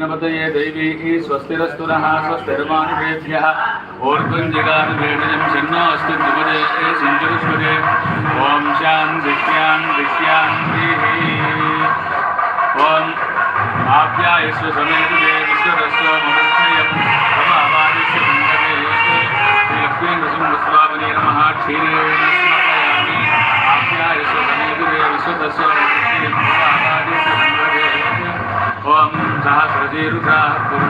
यज्ञपतये दैवीः स्वस्तिरस्तुनः स्वस्तिर्मानुषेभ्यः ओर्कुञ्जिकादिवेणजं छिन्नो अस्तु द्विपदे ॐ ॐ आप्यायस्व विश्वरस्व lugar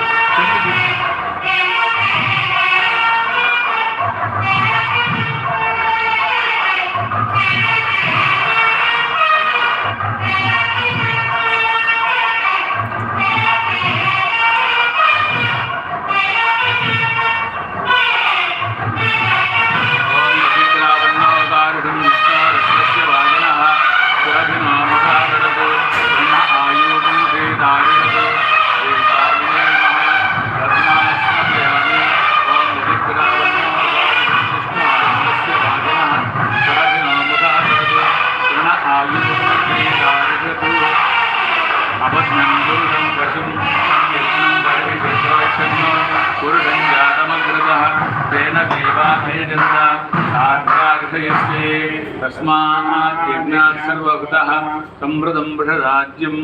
राज्यम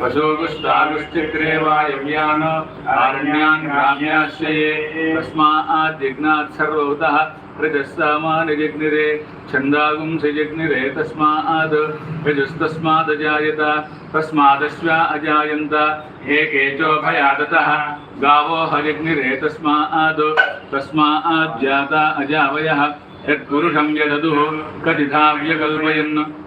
पशोगुष्टागुष्टिग्रे वायव्यान् आरण्यान् ग्राम्याश्रये। तस्माद्दिग्नात् सर्वतः रजस्सामानजग्निरे छन्दागुंसि जग्निरे तस्मात् रजस्तस्मादजायत। तस्मादश्वा अजायन्त। गावो तस्मात् अजावयः। यत्पुरुषं यदधुः।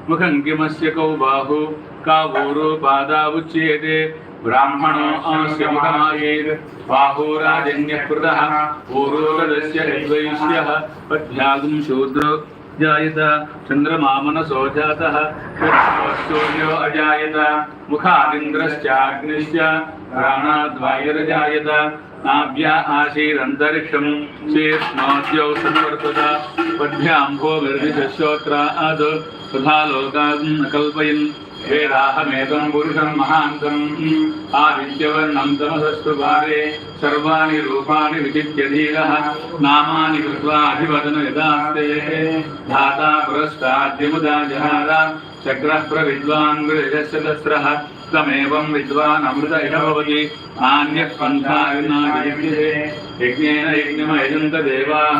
मुखं किमस्य कौ बाहु ಊರು ಪಾದ ಉಚ್ಯತೆ ಬ್ರಾಹ್ಮಣೋ ಅಂಸ್ಯ ಮುಖಮಾಯೇತ್ ಬಾಹೋರಾಜನ್ಯಪ್ರದಃ जायत। जातः। सूर्यो अजायत। मुखादिन्द्रश्चाग्निश्च। प्राणाद्वायुरजायत। नाभ्या आशीरन्तरिक्षम् संवर्तत। पद्भ्याम्भो तथा लोकान् कल्पयन् వేదాహమేతం పురుషం మహాంతం ఆదిత్యవర్ణం భారే సర్వాణి రూపాన్ని విచిత్యధీర నామాని కృత్వా అభివదన యదాస్తే ధాతా పురస్తాద్యముదా జహార చక్ర ప్రవిద్వాన్ గృహస్యదస్రః తమేవం విద్వాన్ అమృత ఇహవతి ఆన్య పంథా యజ్ఞేన యజ్ఞమయంత దేవాః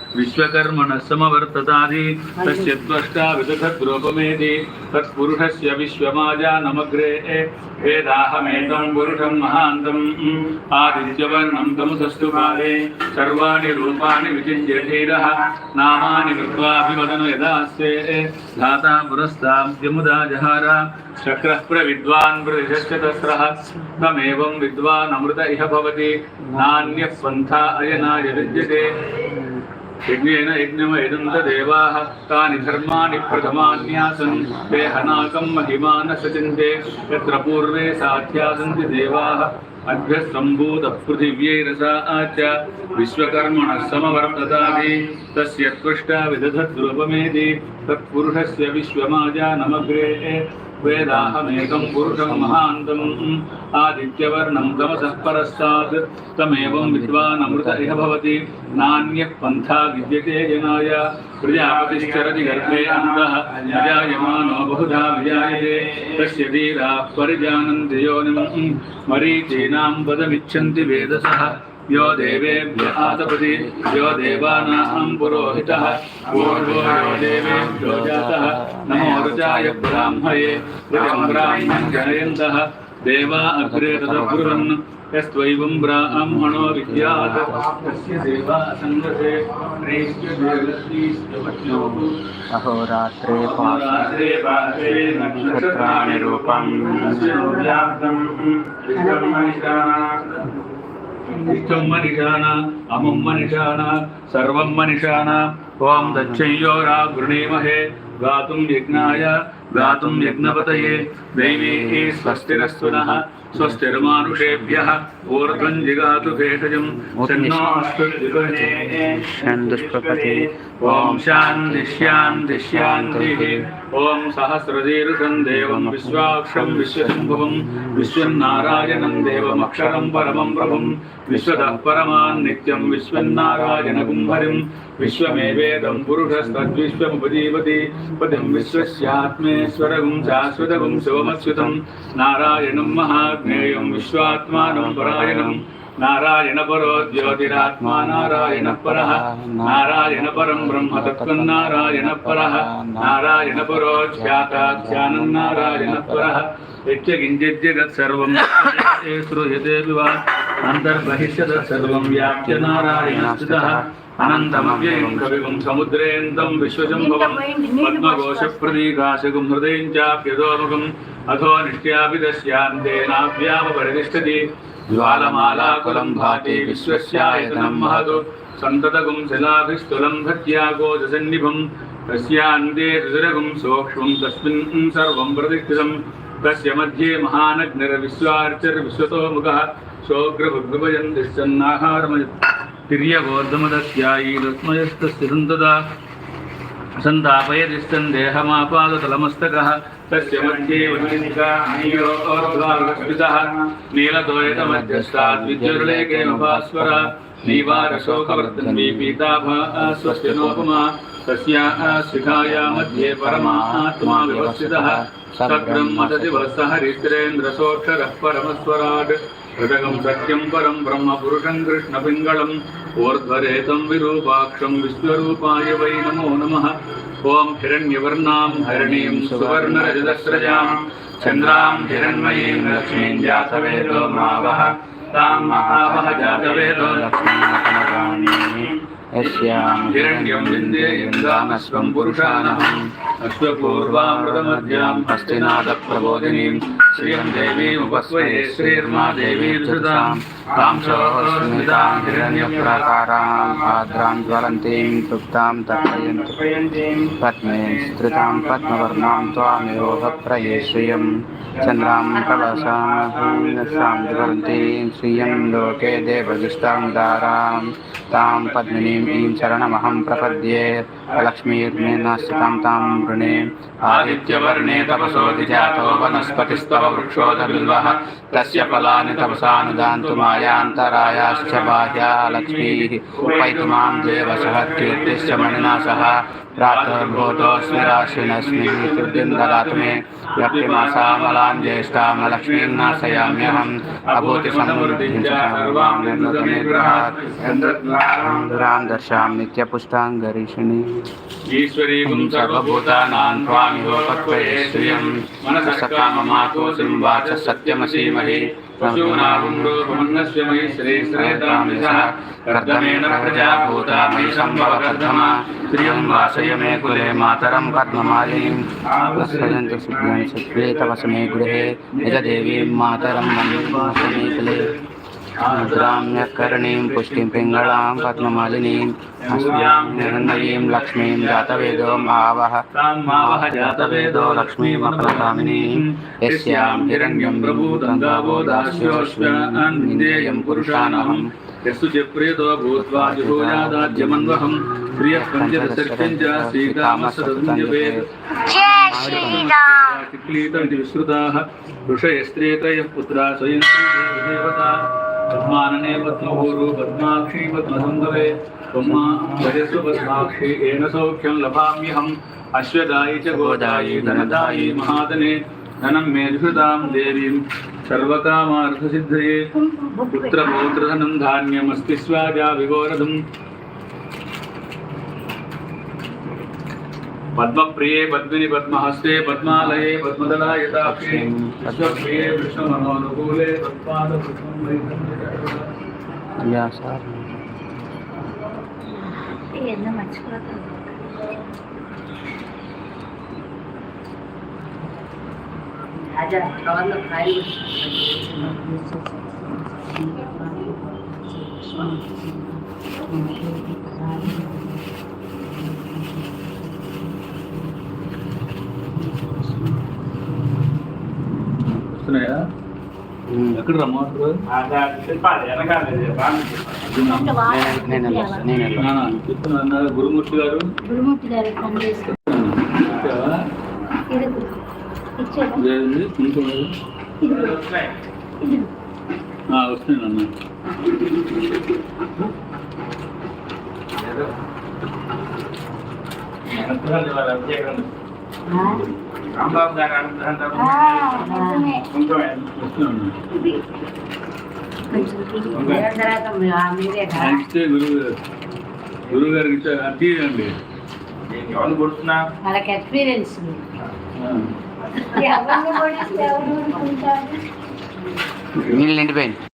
విశ్వకర్మణ సమవర్తతాది తస్య ద్వష్టా విదధద్రూపమేది తత్పురుషస్య విశ్వమాజా నమగ్రే వేదాహమేతం పురుషం మహాంతం ఆదిత్యవర్ణం తముసస్తు కాలే సర్వాణి రూపాణి విచించేధీర నామాని కృత్వాభివదను యదాస్తే ధాతా పురస్తాబ్జముదా జహార శక్ర ప్రవిద్వాన్ ప్రతిశస్య తస్ర తమేవం విద్వాన్ అమృత ఇహ భవతి నాణ్య పంథా అయనాయ విద్యతే యజ్ఞేన యజ్ఞమయజంత దేవాః తాని ధర్మాణి ప్రథమాన్యాసన్. దేహనాకం మహిమాన సచింతే యత్ర పూర్వే సాధ్యాసంతి దేవాః. అభ్యస్తంభూత పృథివ్యైరసాచ విశ్వకర్మణ సమవర్తతాది. తస్య త్వష్టా విదధద్రూపమేది తత్పురుషస్య విశ్వమాజానమగ్రే समवर्ततादि तस्य त्वष्टा विदधद्रूपमेति तत्पुरुषस्य विश्वमाजा नमग्रे वेदाहमेकं पुरुषं महान्तम् आदित्यवर्णं तमसः परस्तात् तमेवं विद्वानमृत इह भवति नान्यः पन्था विद्यते जनाय प्रजापतिश्चरति गर्भे अन्तः विजायमानो बहुधा विजायते तस्य धीराः परिजानन्ति योनिम् मरीचीनां पदमिच्छन्ति वेदसः यो देवेभ्य आतपति यो देवानां पुरोहितः पूर्वो यो देवेभ्यो जातः नमो रुचाय ब्राह्मये ऋतं ब्राह्मं जनयन्तः देवा अग्रे तदब्रुवन् यस्त्वैवं ब्राह्मणो विद्यात्। तस्य सङ्गते अहोरात्रे पात्रे नक्षत्राणि रूपम्। ఇష్టం మనిషాన అమం మనిషాన సర్వం మనిషాన. ఓం దచ్చయ్యోరా గృణీమహే గాతుం యజ్ఞాయ గాతుం యజ్ఞపతయే. దైవీ స్వస్తిరస్వనః स्वस्तिर्मानुषेभ्यः ऊर्ध्वं जिगातु भेषजं सन्नोऽस्तुष्पपते ॐ शान्तिश्यान्तिश्यान्तिः ॐ सहस्रदीर्घं देवं विश्वाक्षं विश्वशम्भुवं विश्वन्नारायणं देवमक्षरं परमं प्रभं विश्वतः परमान् नित्यं विश्वन्नारायणकुम्भरिं విశ్వమేవేదం పురుషస్తద్విశ్వముపజీవతి పదం విశ్వస్యాత్మేశ్వరం శాశ్వతం శివమచ్యుతం నారాయణం మహాజ్ఞేయం విశ్వాత్మానం పరాయణం నారాయణ పరో జ్యోతిరాత్మా నారాయణ పర నారాయణ పరం బ్రహ్మ తత్వం నారాయణ పర నారాయణ పరో ఖ్యాతాఖ్యానం నారాయణ పర యచ్చకించిజ్జగత్ శ్రూయతే వివా సర్వం వ్యాప్య నారాయణ స్థితః అనంతమవ్యయం కవిం సముద్రేంతం విశ్వశంభవం పద్మఘోషప్రదీకాశకం హృదయం చాప్యదోముఖం అథో నిత్యాపి దశ్యాంతేనాభ్యామపరితిష్టతి జ్వాలమాలాకులం భాతి విశ్వస్యాయతనం మహతు సంతతగుం శిలాభిస్థులం భక్త్యాగోజసన్నిభం తస్యాంతే సురగుం సూక్ష్మం తస్మిన్ సర్వం ప్రతిష్ఠితం తస్య మధ్యే మహానగ్నిర్విశ్వార్చిర్విశ్వతో ముఖः శోగ్రభృభయన్ దిశ్చన్నాహారమయ తిర్యగోర్ధమదస్యాయీరస్మయస్తస్య సంతదా సంతాపయదిష్టం దేహమాపాదతలమస్తకः తస్య మధ్యే వన్నికాయోర్ధ్వాగస్మితः నీలదోయతమధ్యస్థాద్విద్యుర్లేకేన భాస్వర నీవారశోకవర్ధన్వీ పీతాభాస్వస్య నోపమా तस्याः शिखाया मध्ये परमात्मा व्यवस्थितः सब्रह्मसतिवत्सहरिद्रेन्द्रसोऽक्षरः परमस्वराट् हृदगं सत्यं परं ब्रह्मपुरुषं कृष्णपिङ्गळम् ऊर्ध्वरेतं विरूपाक्षं विश्वरूपाय वै नमो नमः ॐ हिरण्यवर्णां हरिणीं सुवर्णरजदस्रजां चन्द्रां हिरण्मयीं लक्ष्मीं जातवेदो मावः तां महावः जातवेदो लक्ष्मीः हिरण्यं विन्देयं दानस्वं पुरुषानहम् अश्वपूर्वामृतमध्यां हस्तिनाथप्रबोधिनीं श्रियं देवीमुपस्वये श्रीर्मा देवी धृतां, तां स्मितां हिरण्यप्राकाराम् आद्रां ज्वलन्तीं, तृप्तां पद्मवर्णां श्रियं चन्द्रां ज्वलन्तीं, श्रियं लोके देवजिष्टां दारां तां पद्मिनीम् ईं शरणमहं प्रपद्ये। लक्ष्मीर्मे न तां आदित्यवर्णे तपसो जातो वनस्पतिस्तव वृक्षोदबिल्वः तस्य फलानि तपसानुदान्तु मायान्तरायाश्च बाह्या लक्ष्मीः। वैतु देवसः कीर्तिश्च मणिना सह। रातर्भूतोऽस्मिराशिनस्मिन् तुर्दिन्ददातु मे। व्यक्तिमासामलां ज्येष्ठामलक्ष्मीर्नाशयाम्यहम् अभूति समृद्धिं सर्वां निर्मृतनिग्रहात् नित्यपुष्टाङ्गरीषिणी। ఈశ్వరీం సర్వభూతానాం త్వామిహోపత్వయే శ్రియం మనసకామమాతో శృణ్వాచ సత్యమసీమహి పశూనాగుం రూపమన్నస్య మయి శ్రీశ్రేతామిష కర్ధమేన ప్రజా భూతా మయి సంభవ కర్ధమ ప్రియం వాసయ మే కులే మాతరం పద్మమాలీం ఆవశ్రయంతు సుజ్ఞాన్ సత్వే తవస మాతరం कर्णीं पुष्टिं पिङ्गलां पद्ममालिनीं निरन्दयीं लक्ष्मीं जातवेदो मावः मावः जातवेदो लक्ष्मीमप्रदामिनीं यस्यां हिरण्यं प्रभूतङ्गावो दास्योऽश्वेयं पुरुषानहं यस्तु पुत्रा स्वयं देवता पद्मानने पद्मभूरु पद्माक्षी, पद्मसुन्दरे पद्मा भजस्व पद्माक्षी, येन सौख्यं लभाम्यहम्, अश्वदायि च गोदायि, धनदायि महादने, धनं मे देवीं, सर्वकामार्थसिद्धये पुत्रपौत्रधनं धान्यमस्ति स्वाजा विगोरधम्। पद्मप्रिये पद्मिनि पद्महस्ते पद्मालये पद्मदलायताक्षे विश्वप्रिये विश्वमनोनुकूले पद्मादपुष्पं या వస్తున్నాయా ఎక్కడ రమ్మంటారు. చెప్తున్నా గురుమూర్తి గారు? గురుమూర్తి గారి వస్తున్నాను అన్న రాంబాబు గారు ఆ, గురువు గురువు గారికి తీయండి ఎవరు కొడుతున్నా వాళ్ళకి ఎక్స్పీరియన్స్ నీళ్ళు నిండిపోయింది